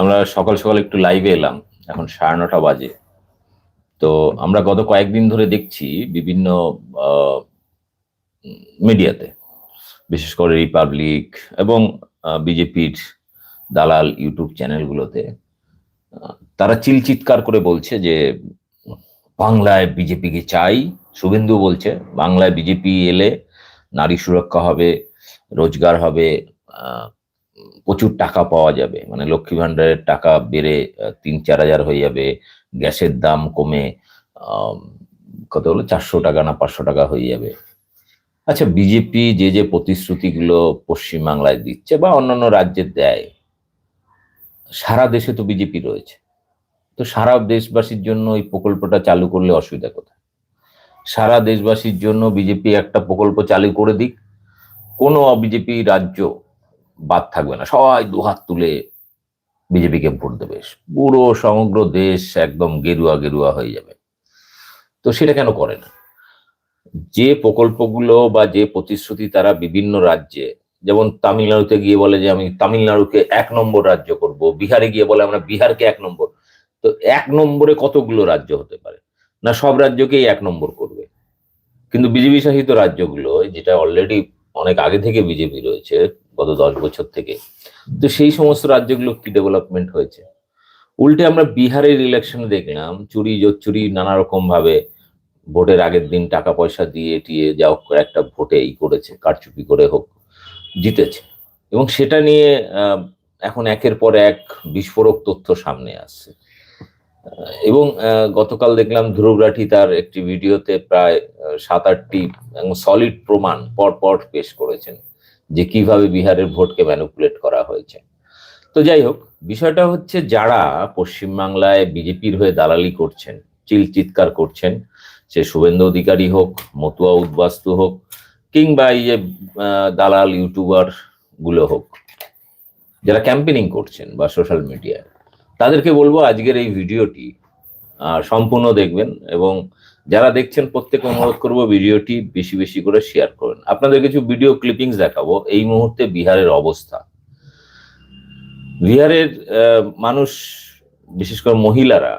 আমরা সকাল সকাল একটু লাইভে এলাম, এখন সাড়ে নটা বাজে। তো আমরা গত কয়েকদিন ধরে দেখছি বিভিন্ন মিডিয়াতে বিশেষ করে রিপাবলিক এবং বিজেপির দালাল ইউটিউব চ্যানেলগুলোতে তারা চিলচিৎকার করে বলছে যে, বাংলায় বিজেপিকে চাই, শুভেন্দু বলছে, বাংলায় বিজেপি এলে নারী সুরক্ষা হবে, রোজগার হবে প্রচুর টাকা পাওয়া যাবে। মানে লক্ষ্মী ভান্ডারের টাকা বেড়ে তিন চার হাজার হয়ে যাবে। গ্যাসের দাম কমে কত হলো? চারশো টাকা না পাঁচশো টাকা হয়ে যাবে। আচ্ছা বিজেপি যে যে প্রতিশ্রুতিগুলো পশ্চিমবাংলায় দিচ্ছে বা অন্যান্য রাজ্যে দেয়, সারা দেশে তো বিজেপি রয়েছে। তো সারা দেশবাসীর জন্য এই প্রকল্পটা চালু করলে অসুবিধা কোথায়? সারা দেশবাসীর জন্য বিজেপি একটা প্রকল্প চালু করে দিক। কোনো বিজেপি রাজ্য বাদ থাকবে না। সবাই দুহাত তুলে বিজেপিকে ভোট দেবে। পুরো সমগ্র দেশ একদম গেরুয়া গেরুয়া হয়ে যাবে। তো সেটা কেন করে না? যে প্রকল্পগুলো বা যে প্রতিশ্রুতি তারা বিভিন্ন রাজ্যে, যেমন তামিলনাড়ুতে গিয়ে বলে যে আমি তামিলনাড়ুকে এক নম্বর রাজ্য করব, বিহারে গিয়ে বলে আমরা বিহারকে এক নম্বর। তো এক নম্বরে কতগুলো রাজ্য হতে পারে? না, সব রাজ্যকেই এক নম্বর করবে। কিন্তু বিজেপি শাসিত রাজ্যগুলো, যেটা অলরেডি অনেক আগে থেকে বিজেপি রয়েছে গত দশ বছর থেকে। তো সেই সমস্ত রাজ্যগুলো কি ডেভেলপমেন্ট হয়েছে? উল্টে আমরা বিহারের ইলেকশনে দেখলাম, চুরি চুরি নানা রকম ভাবে ভোটের আগের দিন টাকা পয়সা দিয়ে টিয়ে যা হোক একটা ভোটে ই করেছে, কারচুপি করে হোক, জিতেছে। এবং সেটা নিয়ে এখন একের পর এক বিস্ফোরক তথ্য সামনে আসছে। এবং গতকাল দেখলাম ধ্রুব রাঠি তার একটি ভিডিওতে প্রায় সাত আটটি সলিড প্রমাণ পর পর পেশ করেছেন। যে কীভাবে বিহারের ভোটকে ম্যানিপুলেট করা হয়েছে। তো যাই হোক বিষয়টা হচ্ছে যারা পশ্চিমবাংলায় বিজেপির হয়ে দালালি করছেন, চিল চিৎকার করছেন, সে শুভেন্দু অধিকারী হোক, মতুয়া উদ্বাস্তু হোক, কিংবা এই যে দালাল ইউটিউবারগুলো হোক, যারা ক্যাম্পেনিং করছেন বা সোশ্যাল মিডিয়ায় তাদেরকে বলব আজকের এই ভিডিওটি সম্পূর্ণ দেখবেন এবং যারা দেখছেন, প্রত্যেকে অনুরোধ করব ভিডিওটি বেশি বেশি করে শেয়ার করেন। আপনাদের কিছু ভিডিও ক্লিপিংস দেখাবো। এই মুহূর্তে বিহারের অবস্থা। বিহারের মানুষ, বিশেষ করে মহিলারা,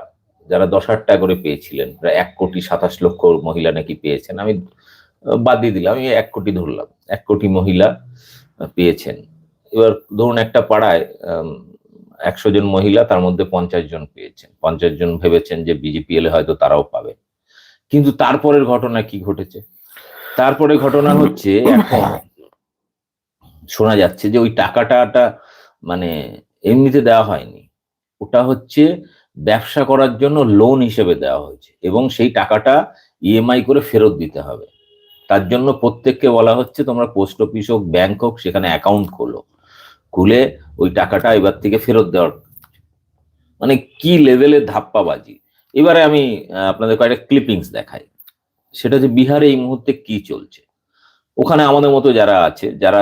যারা দশ হাজার টাকা করে পেয়েছিলেন, প্রায় এক কোটি সাতাশ লক্ষ মহিলা নাকি পেয়েছেন। আমি বাদ দিয়ে দিলাম, আমি এক কোটি ধরলাম, এক কোটি মহিলা পেয়েছেন। এবার ধরুন একটা পাড়ায় একশো জন মহিলা, তার মধ্যে পঞ্চাশ জন পেয়েছেন। পঞ্চাশ জন ভেবেছেন যে বিজেপি এলে হয়তো তারাও পাবে। কিন্তু তারপরের ঘটনা কি ঘটেছে? তারপরে ঘটনা হচ্ছে শোনা যাচ্ছে যে ওই টাকাটা মানে এমনিতে দেওয়া হয়নি। ওটা হচ্ছে ব্যবসা করার জন্য লোন হিসেবে দেওয়া হয়েছে এবং সেই টাকাটা ইএমআই করে ফেরত দিতে হবে। তার জন্য প্রত্যেককে বলা হচ্ছে, তোমরা পোস্ট অফিস হোক ব্যাংক হোক, সেখানে অ্যাকাউন্ট খোলো। খুলে ওই টাকাটা এবার থেকে ফেরত দেওয়ার মানে কি লেভেলের ধাপ্পাবাজি? এবারে আমি আপনাদের কয়েকটা ক্লিপিংস দেখাই। সেটা যে বিহারে এই মুহূর্তে কি চলছে? ওখানে আমাদের মতো যারা আছে, যারা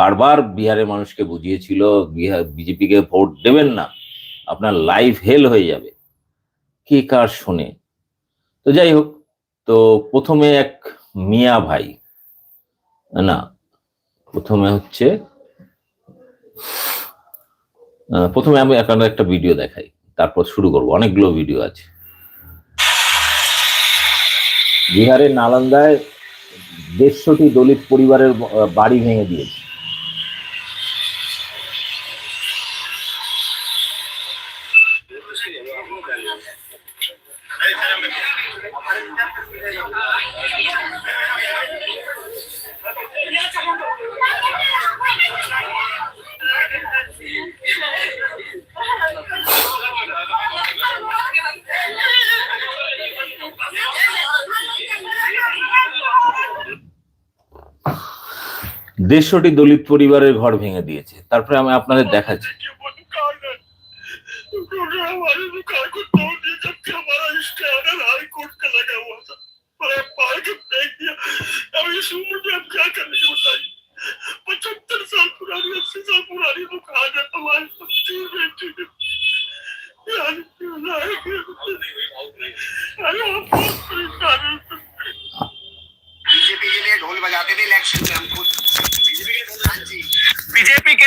বারবার বিহারের মানুষকে বুঝিয়েছিল, বিহার, বিজেপিকে ভোট দেবেন না, আপনার লাইফ হেল হয়ে যাবে। কে কার শোনে? তো যাই হোক, তো প্রথমে এক মিয়া ভাই, না, প্রথমে হচ্ছে প্রথমে আমি একটা ভিডিও দেখাই, তারপর শুরু করব। অনেকগুলো ভিডিও আছে। বিহারের নালন্দায় দেড়শোটি দলিত পরিবারের বাড়ি ভেঙে দিয়েছে। দেড়শোটি দলিত পরিবারের ঘর ভেঙে দিয়েছে। তারপরে আমি আপনাদের দেখাচ্ছি।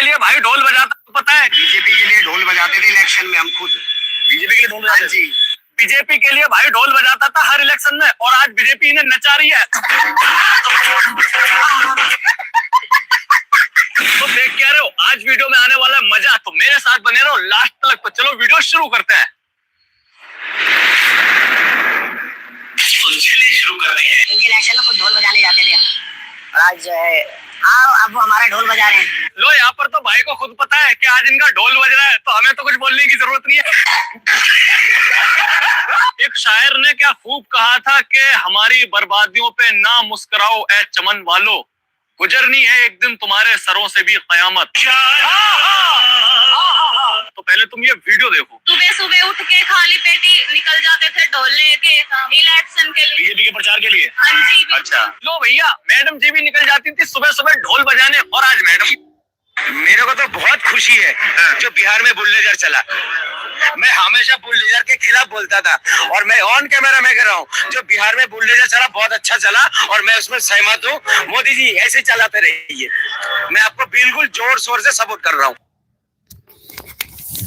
लिए हाँ भाई ढोल बजाता पता है? बीजेपी के लिए ढोल बजाते थे इलेक्शन में हम खुद। बीजेपी के लिए ढोल हाँ बजाते जी बीजेपी के लिए भाई ढोल बजाता था हर इलेक्शन में और आज बीजेपी इन्हें नचा रही है। तो देख क्या रहे हो आज वीडियो में आने वाला है मज़ा। तो मेरे साथ बने रहो लास्ट तक तो चलो वीडियो शुरू करते हैं। तो चलिए शुरू कर रहे हैं। इनके इलेक्शन में कुछ ढोल बजाने जाते थे। आज जो है हाँ अब वो हमारा ढोल बजा रहे हैं। लो यहाँ पर तो भाई को खुद पता है कि आज इनका ढोल बज रहा है तो हमें तो कुछ बोलने की ज़रूरत नहीं है। एक शायर ने क्या खूब कहा था कि हमारी बर्बादियों पे ना मुस्कुराओ ए चमन वालो। गुजरनी है एक दिन तुम्हारे सरों से भी कयामत। तो पहले तुम ये वीडियो देखो। सुबह सुबह उठ के खाली पेटी निकल जाते थे ढोल लेके इलेक्शन के लिए। बीजेपी के प्रचार के लिए? हाँ जी अच्छा। लो भैया मैडम जी भी निकल जाती थी सुबह सुबह ढोल बजाने और आज मैडम। मेरे को तो बहुत खुशी है जो बिहार में बुलडोजर चला। मैं हमेशा बुलडोजर के खिलाफ बोलता था और मैं ऑन कैमरा में कर रहा हूँ। जो बिहार में बुलडोजर चला बहुत अच्छा चला और मैं उसमें सहमत हूँ। मोदी जी ऐसे चलाते रहिए। मैं आपको बिल्कुल ज़ोर शोर से सपोर्ट कर रहा हूँ।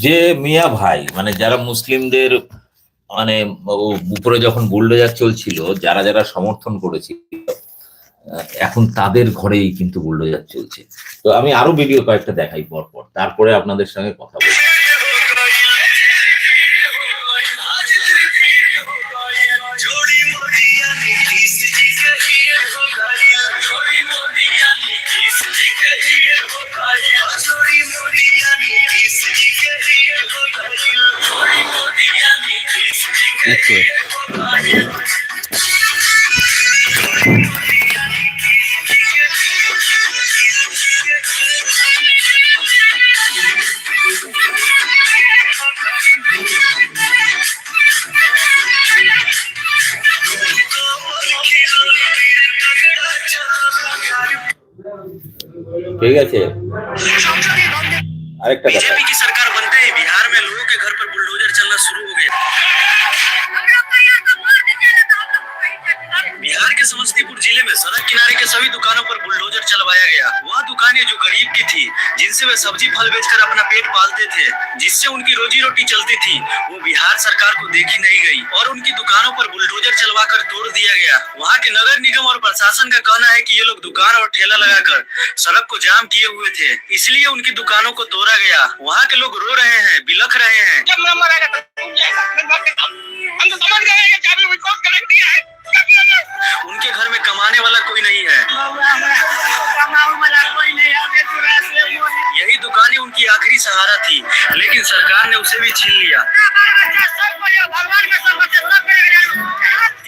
যে মিয়া ভাই মানে যারা মুসলিমদের মানে উপরে যখন বুলডোজার চলছিল, যারা যারা সমর্থন করেছিল এখন তাদের ঘরেই কিন্তু বুলডোজার চলছে। তো আমি আরও ভিডিও কয়েকটা দেখাই পর পর তারপরে আপনাদের সঙ্গে কথা বলব। ঠিক আছে। আরেকটা কথা। दुकानों पर बुलडोजर चलवाया गया। वह दुकानें जो गरीब की थी, जिनसे वे सब्ज़ी फल बेचकर अपना पेट पालते थे, जिससे उनकी रोजी रोटी चलती थी, वो बिहार सरकार को देखी नहीं गई और उनकी दुकानों पर बुलडोजर चलवाकर तोड़ दिया गया। वहाँ के नगर निगम और प्रशासन का कहना है की ये लोग दुकान और ठेला लगाकर सड़क को जाम किए हुए थे, इसलिए उनकी दुकानों को तोड़ा गया। वहाँ के लोग रो रहे हैं, बिलख रहे हैं। उनके घर में कमाने वाला कोई नहीं है। यही दुकानें उनकी आखिरी सहारा थी, लेकिन सरकार ने उसे भी छीन लिया।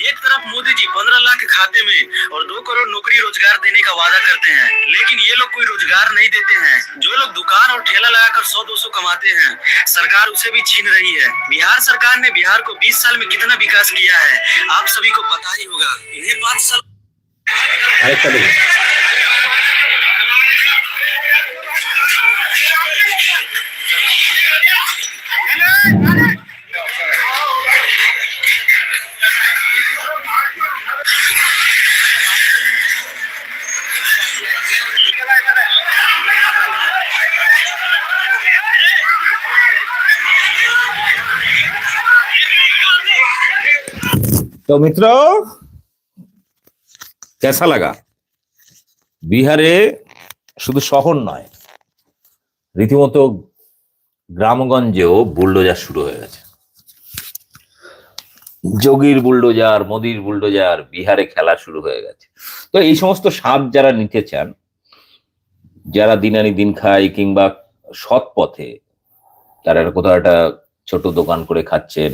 एक तरफ़ मोदी जी पंद्रह लाख खाते में और दो करोड़ नौकरी रोज़गार देने का वादा करते हैं, लेकिन ये लोग कोई रोज़गार नहीं देते हैं। जो लोग दुकान और ठेला लगाकर सौ दो सौ कमाते हैं, सरकार उसे भी छीन रही है। बिहार सरकार ने बिहार को 20 साल में कितना विकास किया है? आप सभी को पता ही होगा। इन्हें पाँच साल तो मित्रों कैसा लगा বিহারে শুধু শহর নয় রীতিমতো গ্রামগঞ্জেও বুলডোজার শুরু হয়ে গেছে যোগীর বুলডোজার মোদির বুলডোজার বিহারে খেলা শুরু হয়ে গেছে তো এই সমস্ত স্বাদ যারা নিতে চান যারা দিন আনি দিন খায় কিংবা সৎ পথে তারা একটা কোথাও একটা ছোট দোকান করে খাচ্ছেন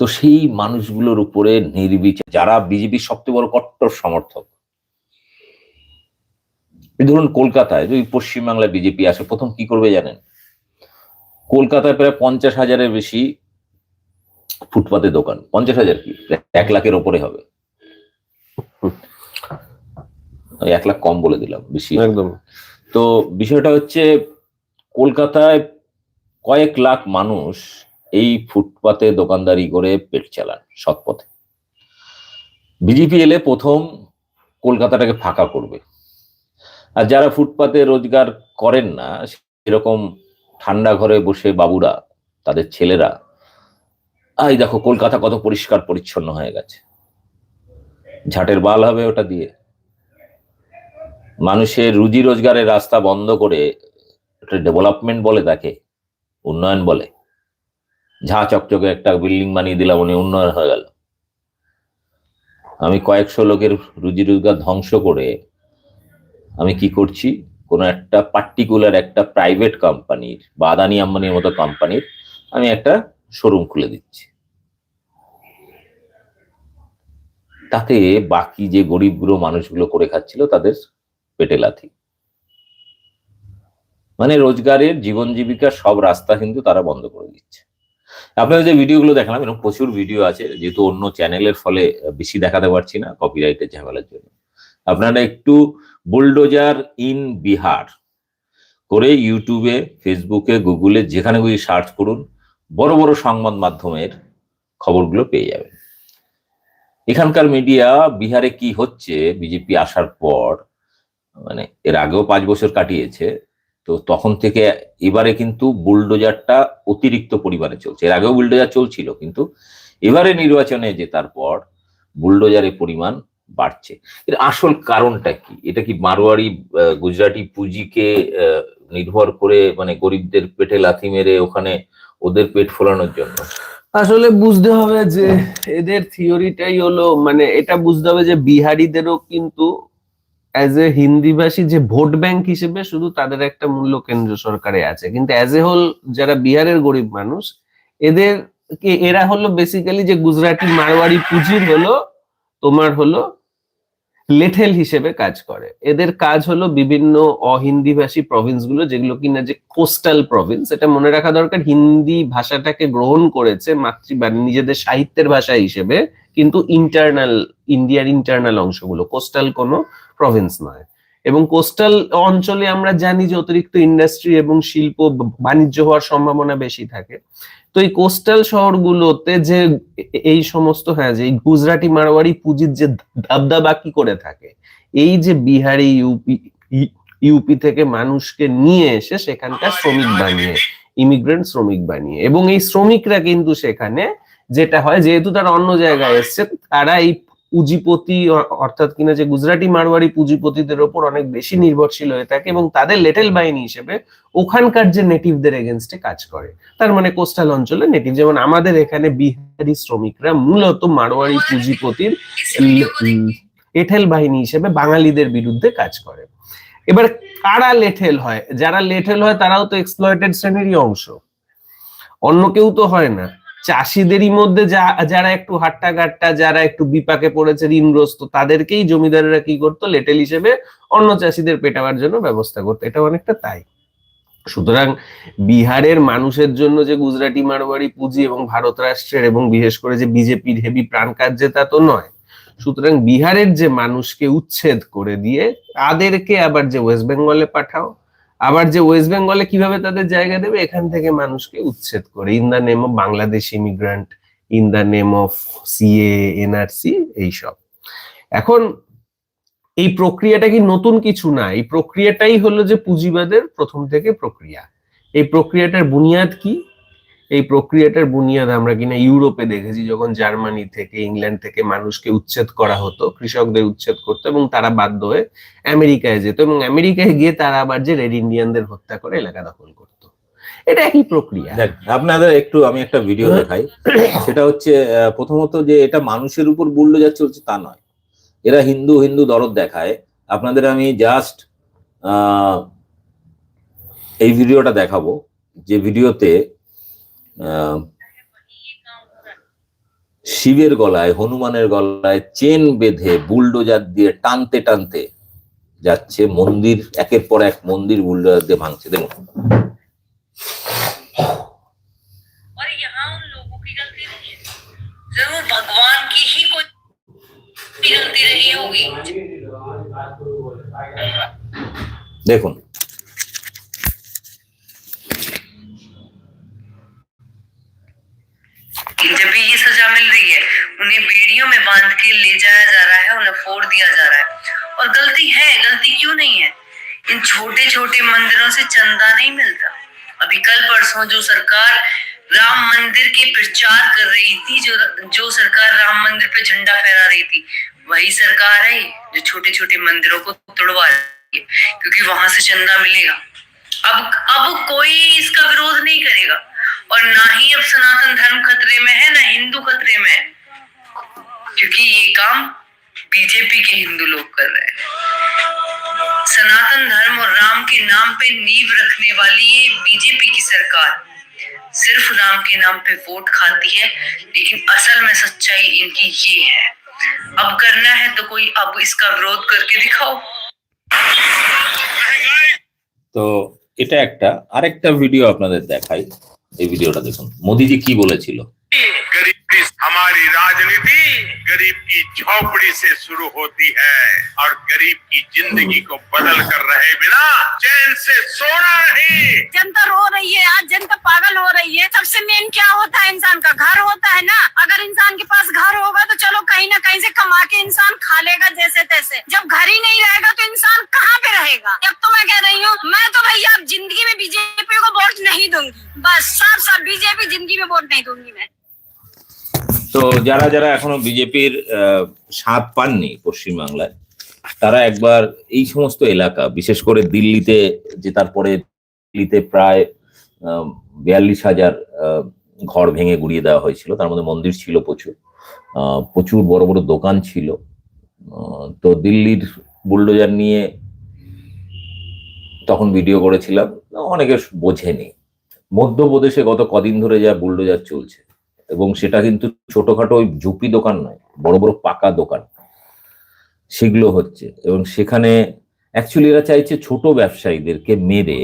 তো সেই মানুষগুলোর উপরে নির্বিচার যারা বিজেপির সবচেয়ে বড় কট্টর সমর্থক। এই ধরুন কলকাতায় যদি পশ্চিমবাংলায় বিজেপি আসে প্রথম কি করবে জানেন? কলকাতায় প্রায় পঞ্চাশ হাজারের বেশি ফুটপাতে দোকান। পঞ্চাশ হাজার কি? এক লাখের ওপরে হবে। এক লাখ কম বলে দিলাম বেশি একদম। তো বিষয়টা হচ্ছে কলকাতায় কয়েক লাখ মানুষ এই ফুটপাতে দোকানদারি করে পেট চালান সৎ পথে বিজেপি এলে প্রথম কলকাতাটাকে ফাঁকা করবে। আর যারা ফুটপাতে রোজগার করেন না, সেরকম ঠান্ডা ঘরে বসে বাবুরা, তাদের ছেলেরা, আই দেখো কলকাতা কত পরিষ্কার পরিচ্ছন্ন হয়ে গেছে। ঝাটের বাল হবে ওটা দিয়ে। মানুষের রুজি রোজগারের রাস্তা বন্ধ করে ডেভেলপমেন্ট বলে তাকে, উন্নয়ন বলে। ঝা চকচকে একটা বিল্ডিং বানিয়ে দিলাম, উনি উন্নয়ন হয়ে গেল। আমি কয়েকশো লোকের রুজি রোজগার ধ্বংস করে আমি কি করছি? কোনো একটা পার্টিকুলার একটা প্রাইভেট কোম্পানির বা আদানি আম্বানির মতো কোম্পানির আমি একটা শোরুম খুলে দিচ্ছি। তাতে বাকি যে গরিবগুলো মানুষগুলো করে খাচ্ছিল তাদের পেটে লাথি। মানে রোজগারের জীবন জীবিকার সব রাস্তা কিন্তু তারা বন্ধ করে দিচ্ছে। আপনারা যে ভিডিওগুলো দেখালাম, এরকম প্রচুর ভিডিও আছে, যেহেতু অন্য চ্যানেলের ফলে বেশি দেখাতে পারছি না কপিরাইটের ঝামেলার জন্য। আপনারা একটু বুলডোজার ইন বিহার করে ইউটিউবে ফেসবুকে গুগলে যেখানে গুলি সার্চ করুন, বড় বড় সংবাদ মাধ্যমের খবরগুলো পেয়ে যাবেন। এখানকার মিডিয়া বিহারে কি হচ্ছে বিজেপি আসার পর মানে এর আগেও পাঁচ বছর কাটিয়েছে তো তখন থেকে এবারে কিন্তু বুলডোজারটা অতিরিক্ত পরিমাণে চলছে। এর আগেও বুলডোজার চলছিল, কিন্তু এবারে নির্বাচনে জেতার পর বুলডোজারের পরিমাণ বাড়ছে। এর আসল কারণটা কি? এটা কি মারোয়ারি গুজরাটি পুঁজিকে নির্ভর করে মানে গরিবদের পেটে লাথি মেরে ওখানে ওদের পেট ফোলানোর জন্য? আসলে বুঝতে হবে যে এদের থিওরিটাই হলো মানে এটা বুঝতে হবে যে বিহারিদেরও কিন্তু অ্যাজ এ হিন্দিভাষী যে ভোট ব্যাংক হিসেবে শুধু তাদের একটা মূল্য কেন্দ্র সরকারে আছে। কিন্তু অ্যাজ এ হোল যারা বিহারের গরিব মানুষ, এদের এরা হলো বেসিক্যালি যে গুজরাটি মারওয়ারি পুঁজির হলো, তোমার হলো লেঠেল হিসেবে কাজ করে। এদের কাজ হলো বিভিন্ন অহিন্দিভাষী প্রভিন্সগুলো যেগুলো কিনা যে কোস্টাল প্রভিন্স এটা মনে রাখা দরকার, হিন্দি ভাষাটাকে গ্রহণ করেছে মাতৃ নিজেদের সাহিত্যের ভাষা হিসেবে, কিন্তু ইন্টারনাল ইন্ডিয়ার ইন্টারনাল অংশগুলো কোস্টাল কোনো প্রভিন্স নয়। এবং কোস্টাল অঞ্চলে আমরা জানি যে অতিরিক্ত ইন্ডাস্ট্রি এবং শিল্প বাণিজ্য হওয়ার সম্ভাবনা বেশি থাকে। তো এই কোস্টাল শহরগুলোতে যে এই সমস্ত হ্যাঁ যে গুজরাটি মারোয়ারি পুঁজির যে দাবদাবা কি করে থাকে, এই যে বিহারি, ইউপি ইউপি থেকে মানুষকে নিয়ে এসে সেখানকার শ্রমিক বানিয়ে ইমিগ্রেন্ট শ্রমিক বানিয়ে, এবং এই শ্রমিকরা কিন্তু সেখানে যেটা হয়, যেহেতু তারা অন্য জায়গায় এসছে, তারা এই পুঁজিপতি অর্থাৎ কিনা যে গুজরাটি মারোয়ারি পুঁজিপতিদের ওপর অনেক বেশি নির্ভরশীল হয়ে থাকে এবং তাদের লেটেল বাহিনী হিসেবে ওখানকার যে নেটিভদের এগেনস্টে কাজ করে। তার মানে কোস্টাল অঞ্চলে নেটিভ, যেমন আমাদের এখানে বিহারি শ্রমিকরা মূলত মারোয়ারি পুঁজিপতির ল- লেঠেল বাহিনী হিসেবে বাঙালিদের বিরুদ্ধে কাজ করে। এবার কারা লেঠেল হয়? যারা লেঠেল হয় তারাও তো এক্সপ্লয়েটেড শ্রেণীরই অংশ। অন্য কেউ তো হয় না। চাষিদেরই মধ্যে যারা একটু হাট্টা গাট্টা যারা একটু বিপাকে পড়েছে, ঋণগ্রস্ত, তাদেরকেই জমিদারেরা কি করতো? লেটেল হিসেবে অন্য চাষিদের পেটাবার জন্য ব্যবস্থা করতো। এটা অনেকটা তাই। সুতরাং বিহারের মানুষের জন্য যে গুজরাটি, মারোয়ারি, পুঁজি এবং ভারত রাষ্ট্রের এবং বিশেষ করে যে বিজেপির হেভি প্রাণ কার্যে তা তো নয়। সুতরাং বিহারের যে মানুষকে উচ্ছেদ করে দিয়ে তাদেরকে আবার যে ওয়েস্ট বেঙ্গলে পাঠাও আবার যে ওয়েস্ট বেঙ্গলে কীভাবে তাদের জায়গা দেবে, এখান থেকে মানুষকে উচ্ছেদ করে। In the name of Bangladesh immigrant in the name of CA NRC এইসব এখন এই প্রক্রিয়াটা কি নতুন কিছু না? এই প্রক্রিয়াটাই হলো যে পুঁজিবাদের প্রথম থেকে প্রক্রিয়া। এই প্রক্রিয়াটার বুনিয়াদ কি? এই প্রক্রিয়াটার বুনিয়াদ আমরা কিনা ইউরোপে দেখেছি, যখন জার্মানি থেকে ইংল্যান্ড থেকে মানুষকে উচ্ছেদ করা হতো, কৃষকদের উচ্ছেদ করতো এবং তারা বাধ্য হয়ে আমেরিকায় যেত এবং আমেরিকায় গিয়ে তারা আবার যে রেড ইন্ডিয়ানদের হত্যা করে এলাকা দখল করতো। এটা একই প্রক্রিয়া। আপনাদের একটু আমি একটা ভিডিও দেখাই। সেটা হচ্ছে প্রথমত যে এটা মানুষের উপর বুল্ডোজার চলছে তা নয়। এরা হিন্দু হিন্দু দরদ দেখায়। আপনাদের আমি জাস্ট এই ভিডিওটা দেখাবো। যে ভিডিওতে শিবের গলায় হনুমানের গলায় চেন বেঁধে বুলডোজার দিয়ে টানতে টানতে যাচ্ছে মন্দির একের পর এক মন্দির বুলডোজার দিয়ে ভাঙছে। দেখুন। और जब भी ये सजा मिल रही है, उन्हें बेड़ियों में बाँध के ले जाया जा रहा है, उन्हें फोड़ दिया जा रहा है। और गलती है, गलती क्यों नहीं है? इन छोटे छोटे मंदिरों से चंदा नहीं मिलता। अभी कल परसों जो सरकार राम मंदिर के प्रचार कर रही थी, जो जो सरकार राम मंदिर पे झंडा फहरा रही थी, वही सरकार है जो छोटे छोटे मंदिरों को तोड़वा रही है, क्योंकि वहाँ से चंदा मिलेगा। अब अब कोई इसका विरोध नहीं करेगा। और ना ही अब सनातन धर्म खतरे में है ना हिंदू खतरे में है क्योंकि ये काम बीजेपी के हिंदू लोग कर रहे हैं सनातन धर्म और राम के नाम पे नींव रखने वाली ये बीजेपी की सरकार सिर्फ राम के नाम पे वोट खाती है लेकिन असल में सच्चाई इनकी ये है अब करना है तो कोई अब इसका विरोध करके दिखाओ তো এটা একটা আরেকটা ভিডিও আপনাদের দেখাই এই ভিডিওটা দেখুন। মোদিজি কি বলেছিল? गरीब की झोपड़ी से शुरू होती है और गरीब की ज़िंदगी को बदल कर रहे बिना चैन से सोना नहीं। जनता रो रही है, आज जनता पागल हो रही है। सबसे मेन क्या होता है इंसान का? घर होता है ना? अगर इंसान के पास घर होगा तो चलो कहीं ना कहीं से कमा के इंसान खा लेगा जैसे तैसे। जब घर ही नहीं रहेगा तो इंसान कहाँ पे रहेगा? अब तो मैं कह रही हूँ, मैं तो भैया ज़िंदगी में बीजेपी को वोट नहीं दूँगी। बस साफ़ साफ़ बीजेपी ज़िंदगी में वोट नहीं दूँगी मैं। তো যারা যারা এখনও বিজেপির স্বাদ পাননি পশ্চিমবাংলায়, তারা একবার এই সমস্ত এলাকা, বিশেষ করে দিল্লিতে, যে তারপরে দিল্লিতে প্রায় বিয়াল্লিশ হাজার ঘর ভেঙে গুড়িয়ে দেওয়া হয়েছিল, তার মধ্যে মন্দির ছিল প্রচুর প্রচুর বড় বড় দোকান ছিল তো দিল্লির বুলডোজার নিয়ে তখন ভিডিও করেছিলাম, অনেকে বোঝেনি। মধ্যপ্রদেশে গত কদিন ধরে যা বুলডোজার চলছে এবং সেটা কিন্তু ছোটখাটো ওই ঝুপি দোকান নয়, বড় বড় পাকা দোকান। সেগুলো হচ্ছে এবং সেখানে অ্যাকচুয়ালি এরা চাইছে ছোট ব্যবসায়ীদেরকে মেরে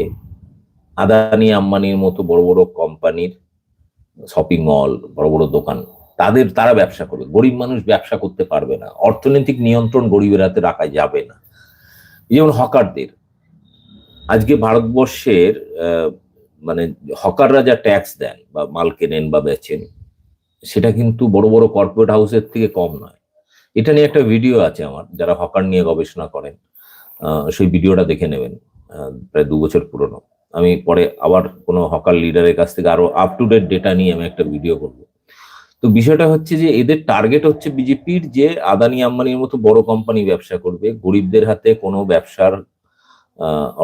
আদানি আম্বানির মতো বড় বড় কোম্পানির শপিং মল বড় বড় দোকান, তাদের তারা ব্যবসা করবে। গরিব মানুষ ব্যবসা করতে পারবে না, অর্থনৈতিক নিয়ন্ত্রণ গরিবের হাতে রাখা যাবে না। যেমন হকারদের, আজকে ভারতবর্ষের মানে হকাররা যা ট্যাক্স দেন বা মাল কেনেন বা বেচেন সেটা কিন্তু বড় বড় কর্পোরেট হাউসের থেকে কম নয়। এটা নিয়ে একটা ভিডিও আছে আমার, যারা হকার নিয়ে গবেষণা করেন সেই ভিডিওটা দেখে নেবেন প্রায় দু বছর পুরনো। আমি পরে আবার কোনো হকার লিডারের কাছ থেকে আরও আপ টু ডেট ডেটা নিয়ে আমি একটা ভিডিও করব। তো বিষয়টা হচ্ছে যে, এদের টার্গেট হচ্ছে বিজেপির যে আদানি আম্বানির মতো বড় কোম্পানি ব্যবসা করবে, গরিবদের হাতে কোনো ব্যবসার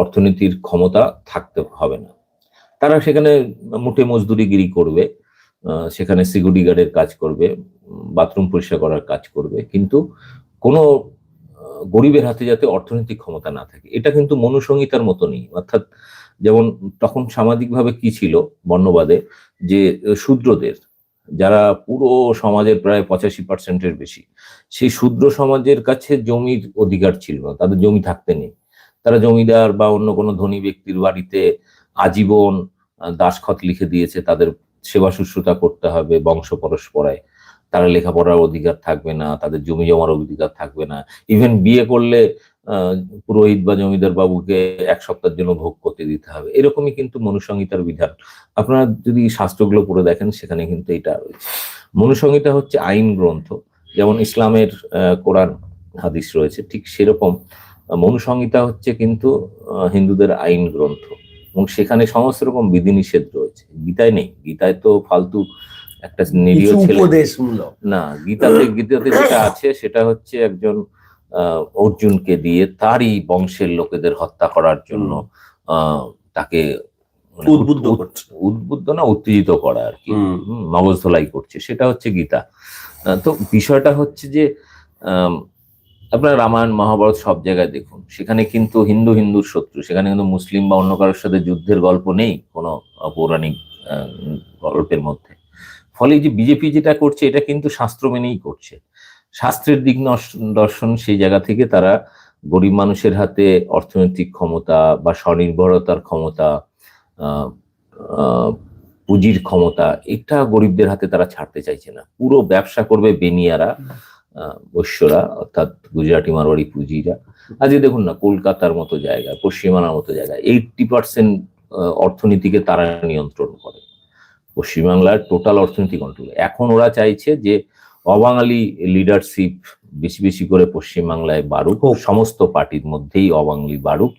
অর্থনীতির ক্ষমতা থাকতে হবে না। তারা সেখানে মুঠে মজদুরিগিরি করবে। সেখানে সিকিউরিটি গার্ডের কাজ করবে বাথরুম পরিষ্কার করার কাজ করবে। কিন্তু কোনো গরিবের হাতে যাতে অর্থনৈতিক ক্ষমতা না থাকে, এটা কিন্তু মনুসংহিতার মতনই। অর্থাৎ যেমন তখন সামাজিকভাবে কি ছিল বর্ণবাদে? যে, শূদ্রদের, যারা পুরো সমাজের প্রায় পঁচাশি পার্সেন্টের বেশি, সেই শূদ্র সমাজের কাছে জমির অধিকার ছিল না, তাদের জমি থাকতে নেই। তারা জমিদার বা অন্য কোনো ধনী ব্যক্তির বাড়িতে আজীবন দাসখত লিখে দিয়েছে তাদের সেবা শুশ্রূষা করতে হবে, বংশ পরস্পরায়। তারা লেখাপড়ার অধিকার থাকবে না, তাদের জমি জমার অধিকার থাকবে না। ইভেন বিয়ে করলে পুরোহিত বা জমিদার বাবুকে এক সপ্তাহের জন্য ভোগ করতে দিতে হবে। এরকমই কিন্তু মনুসংহিতার বিধান। আপনারা যদি শাস্ত্রগুলো পড়ে দেখেন, সেখানে কিন্তু এটা রয়েছে। মনুসংহিতা হচ্ছে আইন গ্রন্থ। যেমন ইসলামের কোরআন হাদিস রয়েছে, ঠিক সেরকম। মনুসংহিতা হচ্ছে কিন্তু হিন্দুদের আইন গ্রন্থ। এবং সেখানে সমস্ত রকম বিধিনিষেধ রয়েছে। গীতায় নেই। গীতায় তো ফালতু একটা নিরীহ ছেলে না গীতাতে গীতাতে যেটা আছে সেটা হচ্ছে একজন অর্জুনকে দিয়ে তারই বংশের লোকেদের হত্যা করার জন্য তাকে মানে উদ্বুদ্ধ উদ্বুদ্ধ না উত্তেজিত করা আর কি। মগজ ধোলাই করছে। সেটা হচ্ছে গীতা। তো বিষয়টা হচ্ছে যে আপনার রামায়ণ, মহাভারত সব জায়গায় দেখুন। সেখানে কিন্তু হিন্দু, হিন্দুর শত্রু। সেখানে কিন্তু মুসলিম বা অন্য কারোর সাথে যুদ্ধের গল্প নেই কোনো পৌরাণিক গল্পের মধ্যে। ফলে যে বিজেপি যেটা করছে, এটা কিন্তু শাস্ত্র মেনেই করছে। শাস্ত্রের দিক দর্শন সেই জায়গা থেকে তারা গরিব মানুষের হাতে অর্থনৈতিক ক্ষমতা বা স্বনির্ভরতার ক্ষমতা পুঁজির ক্ষমতা, এটা গরিবদের হাতে তারা ছাড়তে চাইছে না। পুরো ব্যবসা করবে বেনিয়ারা। বৈশ্যরা অর্থাৎ গুজরাটি মারোয়ারি পুঁজিরা। আজকে দেখুন না কলকাতার মতো জায়গায় পশ্চিমানার মতো জায়গায় এইটটি পার্সেন্ট অর্থনীতিকে তারা নিয়ন্ত্রণ করে। পশ্চিমবাংলার টোটাল অর্থনীতি কন্ট্রোল এখন ওরা চাইছে যে অবাঙালি লিডারশিপ বেশি বেশি করে পশ্চিমবাংলায় বাড়ুক। সমস্ত পার্টির মধ্যেই অবাঙালি বাড়ুক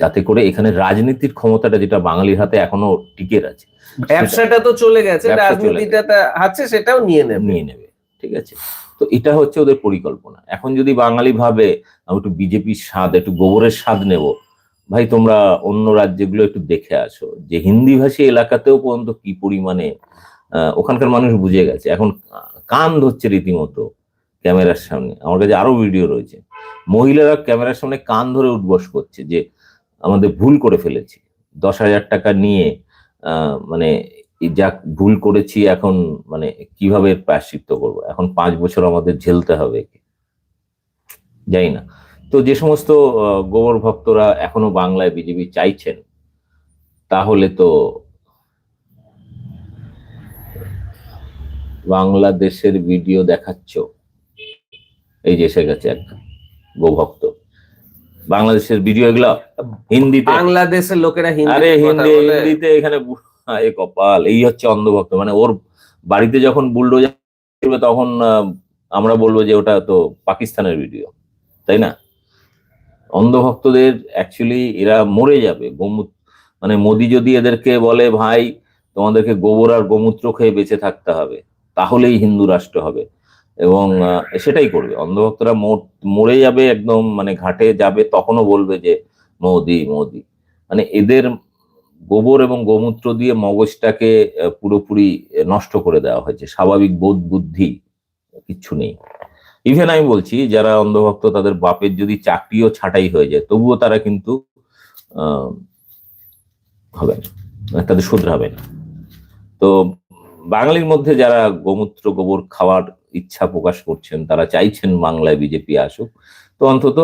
যাতে করে এখানে রাজনীতির ক্ষমতাটা যেটা বাঙালির হাতে এখনও টিকে আছে ব্যবসাটা তো চলে গেছে রাজনীতিটা তা আছে সেটাও নিয়ে নেবে। নিয়ে নেবে ঠিক আছে? তো এটা হচ্ছে ওদের পরিকল্পনা। এখন যদি বাঙালি ভাবে, আমি একটু বিজেপির স্বাদ, একটু গোবরের স্বাদ নেব। ভাই, তোমরা অন্য রাজ্যগুলো একটু দেখে আসো। যে হিন্দি ভাষী এলাকাতেও পর্যন্ত কি পরিমাণে ওখানকার মানুষ বুঝে গেছে। এখন কান ধরছে রীতিমতো ক্যামেরার সামনে। আমার কাছে আরও ভিডিও রয়েছে। মহিলারা ক্যামেরার সামনে কান ধরে উঠবস করছে যে, আমাদের ভুল করে ফেলেছি। দশ হাজার টাকা নিয়ে মানে যা ভুল করেছি এখন মানে কীভাবে প্রায়শ্চিত্ত করব? এখন পাঁচ বছর আমাদের ঝেলতে হবে। জানি না। তো যে সমস্ত গোবর ভক্তরা এখনও বাংলায় বিজেপি চাইছেন তাহলে তো বাংলাদেশের ভিডিও দেখাচ্ছ। এই যে এসে গেছে এক গোভক্ত। বাংলাদেশের ভিডিও এগুলো হিন্দিতে। বাংলাদেশের লোকেরা আরে হিন্দি হিন্দি হিন্দিতে এখানে এ কপাল, এই হচ্ছে অন্ধভক্ত। মানে ওর বাড়িতে যখন বুলডোজার করবে তখন আমরা বলব যে ওটা তো পাকিস্তানের ভিডিও তাই না? অন্ধভক্তদের অ্যাকচুয়ালি এরা মরে যাবে। গোমূত মানে মোদি যদি এদেরকে বলে, ভাই, তোমাদেরকে গোবর আর গোমূত্র খেয়ে বেঁচে থাকতে হবে, তাহলেই হিন্দু রাষ্ট্র হবে। এবং সেটাই করবে। অন্ধভক্তরা মরে যাবে একদম মানে ঘাটে যাবে, তখনও বলবে যে, মোদি মোদি। মানে এদের গোবর এবং গোমূত্র দিয়ে মগজটাকে পুরোপুরি নষ্ট করে দেওয়া হয়েছে। স্বাভাবিক বোধ বুদ্ধি কিচ্ছু নেই। ইভেন আমি বলছি, যারা অন্ধভক্ত, তাদের বাপের যদি চাকরিও ছাঁটাই হয়ে যায়, তবুও তারা কিন্তু হবে না। মানে তাদের শুধরাবে না। তো বাঙালির মধ্যে যারা গোমূত্র, গোবর খাওয়ার ইচ্ছা প্রকাশ করছেন, তারা চাইছেন বাংলায় বিজেপি আসুক। তো অন্তত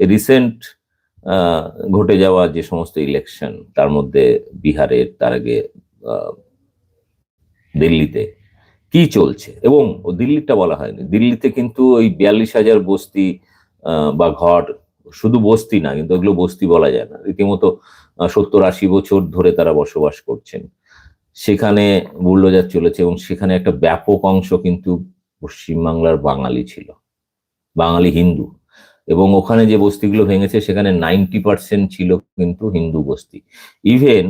রিসেন্ট ঘটে যাওয়া যে সমস্ত ইলেকশন তার মধ্যে বিহারের, তার আগে দিল্লিতে কি চলছে? এবং দিল্লিটা বলা হয়নি। দিল্লিতে কিন্তু ওই বিয়াল্লিশ হাজার বস্তি বা ঘর শুধু বস্তি না, কিন্তু ওগুলো বস্তি বলা যায় না। রীতিমতো সত্তর আশি বছর ধরে তারা বসবাস করছেন। সেখানে বুল্ডোজার চলেছে এবং সেখানে একটা ব্যাপক অংশ কিন্তু পশ্চিমবাংলার বাঙালি ছিল। বাঙালি হিন্দু। এবং ওখানে যে বস্তিগুলো ভেঙেছে, সেখানে নাইনটি পার্সেন্ট ছিল কিন্তু হিন্দু বস্তি। ইভেন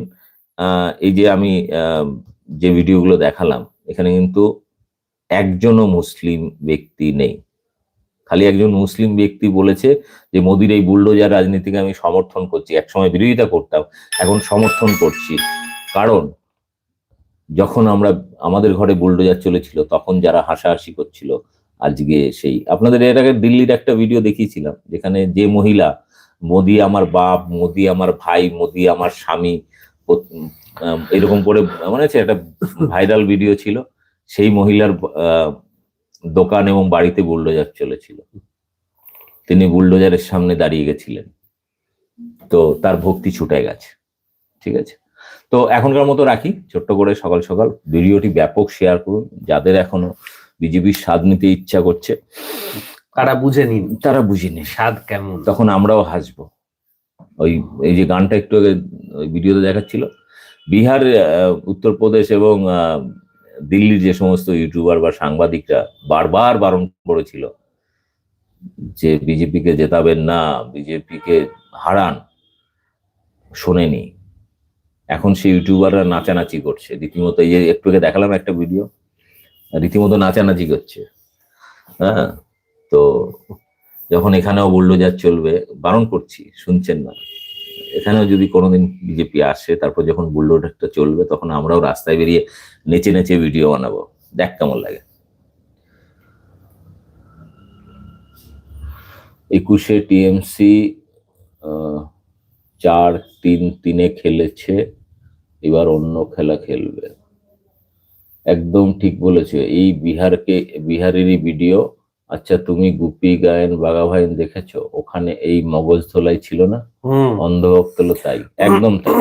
এই যে আমি যে ভিডিওগুলো দেখালাম, এখানে কিন্তু একজনও মুসলিম ব্যক্তি নেই। খালি একজন মুসলিম ব্যক্তি বলেছে যে, মোদির এই বুল্ডোজার রাজনীতিকে আমি সমর্থন করছি। একসময় বিরোধিতা করতাম, এখন সমর্থন করছি। কারণ, যখন আমরা, আমাদের ঘরে বুলডোজার চলেছিল, তখন যারা হাসাহাসি করছিল আজকে সেই, আপনাদের এর আগে দিল্লির একটা ভিডিও দেখিয়েছিলাম, যেখানে যে মহিলা, মোদি আমার বাপ, মোদি আমার ভাই, মোদি আমার স্বামী এরকম করে মানে হচ্ছে একটা ভাইরাল ভিডিও ছিল, সেই মহিলার দোকান এবং বাড়িতে বুলডোজার চলেছিল। তিনি বুলডোজারের সামনে দাঁড়িয়ে গেছিলেন। তো তার ভক্তি ছুটে গেছে, ঠিক আছে? তো এখনকার মতো রাখি, ছোট্ট করে সকাল সকাল ভিডিওটি ব্যাপক শেয়ার করুন, যাদের এখনও বিজেপির স্বাদ নিতে ইচ্ছা করছে। তারা বুঝে নিন। তারা বুঝিনি স্বাদ কেমন? তখন আমরাও হাসবো। ওই এই যে গানটা একটু আগে ওই ভিডিওতে দেখাচ্ছিল। বিহার উত্তরপ্রদেশ এবং দিল্লির যে সমস্ত ইউটিউবার বা সাংবাদিকরা বারবার বারণ করেছিল যে বিজেপিকে জেতাবেন না বিজেপিকে হারান শোনেনি। এখন সেই ইউটিউবাররা নাচানাচি করছে। রীতিমতো এই যে একটু আগে দেখালাম একটা ভিডিও। রীতিমতো নাচানাচি করছে। হ্যাঁ তো যখন এখানেও বুল্ডোজার চলবে, বারণ করছি, শুনছেন না। এখানেও যদি কোনোদিন বিজেপি আসে, তারপর যখন বুল্ডোজারটা চলবে, তখন আমরাও রাস্তায় বেরিয়ে নেচে নেচে ভিডিও বানাবো। দেখ কেমন লাগে। একুশে টিএমসি চার তিন তিনে খেলেছে, এবার অন্য খেলা খেলবে। একদম ঠিক বলেছ। এই বিহারকে বিহারেরই ভিডিও। আচ্ছা তুমি গুপি গায়েন বাঘা ভাইন দেখেছ? ওখানে এই মগজ ধোলাই ছিল না? অন্ধভক্ত তাই। একদম তাই।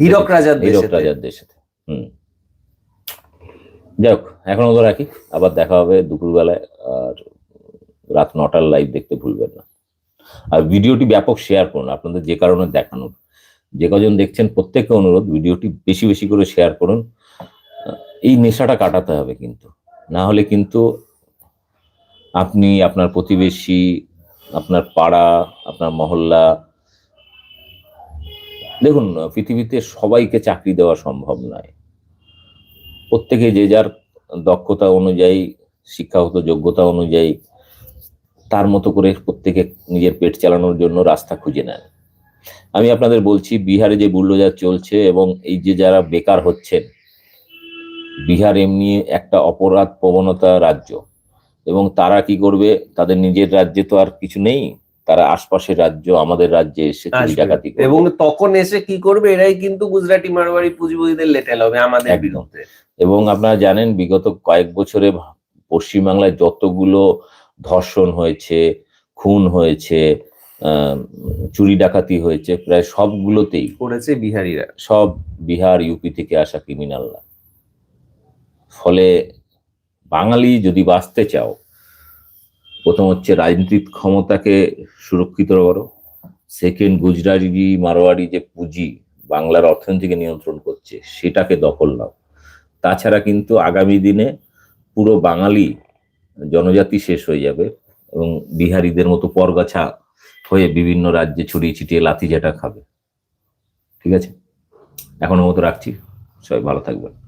হীরক রাজার হীরক রাজার দেশে হুম। যাই হোক এখন তো রাখি। আবার দেখা হবে দুপুরবেলায় আর রাত নটার লাইভ দেখতে ভুলবেন না। আর ভিডিওটি ব্যাপক শেয়ার করুন আপনাদের যে কারণে দেখানোর। যে কজন দেখছেন প্রত্যেককে অনুরোধ ভিডিওটি বেশি বেশি করে শেয়ার করুন। এই নেশাটা কাটাতে হবে কিন্তু। না হলে কিন্তু আপনি, আপনার প্রতিবেশী, আপনার পাড়া, আপনার মহল্লা, দেখুন, পৃথিবীতে সবাইকে চাকরি দেওয়া সম্ভব নয়। প্রত্যেকে যে যার দক্ষতা অনুযায়ী, শিক্ষাগত যোগ্যতা অনুযায়ী, তার মতো করে প্রত্যেকে নিজের পেট চালানোর জন্য রাস্তা খুঁজে নেন। আমি আপনাদের বলছি, বিহারে যে বুল্ডোজার চলছে এবং এই যে যারা বেকার হচ্ছেন বিহার এমনি একটা অপরাধ প্রবণতা রাজ্য। এবং তারা কি করবে? তাদের নিজের রাজ্যে তো আর কিছু নেই। তারা আশপাশের রাজ্য আমাদের রাজ্যে এসে চুরি ডাকাতি করবে। এবং তখন এসে কি করবে? এরাই কিন্তু গুজরাটি মারোয়ারি পুঁজিপতিদের লেটেল হবে আমাদের বিরুদ্ধে। এবং আপনারা জানেন বিগত কয়েক বছরে পশ্চিমবাংলায় যতগুলো ধর্ষণ হয়েছে খুন হয়েছে চুরি ডাকাতি হয়েছে প্রায় সবগুলোতেই করেছে বিহারিরা। সব বিহার ইউপি থেকে আসা ক্রিমিনালরা ফলে বাঙালি যদি বাঁচতে চাও, প্রথম হচ্ছে রাজনীতিক ক্ষমতাকে সুরক্ষিত করো সেকেন্ড গুজরাটি মারোয়ারি যে পুঁজি বাংলার অর্থনীতিকে নিয়ন্ত্রণ করছে, সেটাকে দখল নাও। তাছাড়া কিন্তু আগামী দিনে পুরো বাঙালি জনজাতি শেষ হয়ে যাবে এবং বিহারিদের মতো পরগাছা হয়ে বিভিন্ন রাজ্যে ছড়িয়ে ছিটিয়ে লাথি ঝাঁটা খাবে। ঠিক আছে? এখনও মতো রাখছি। সবাই ভালো থাকবেন।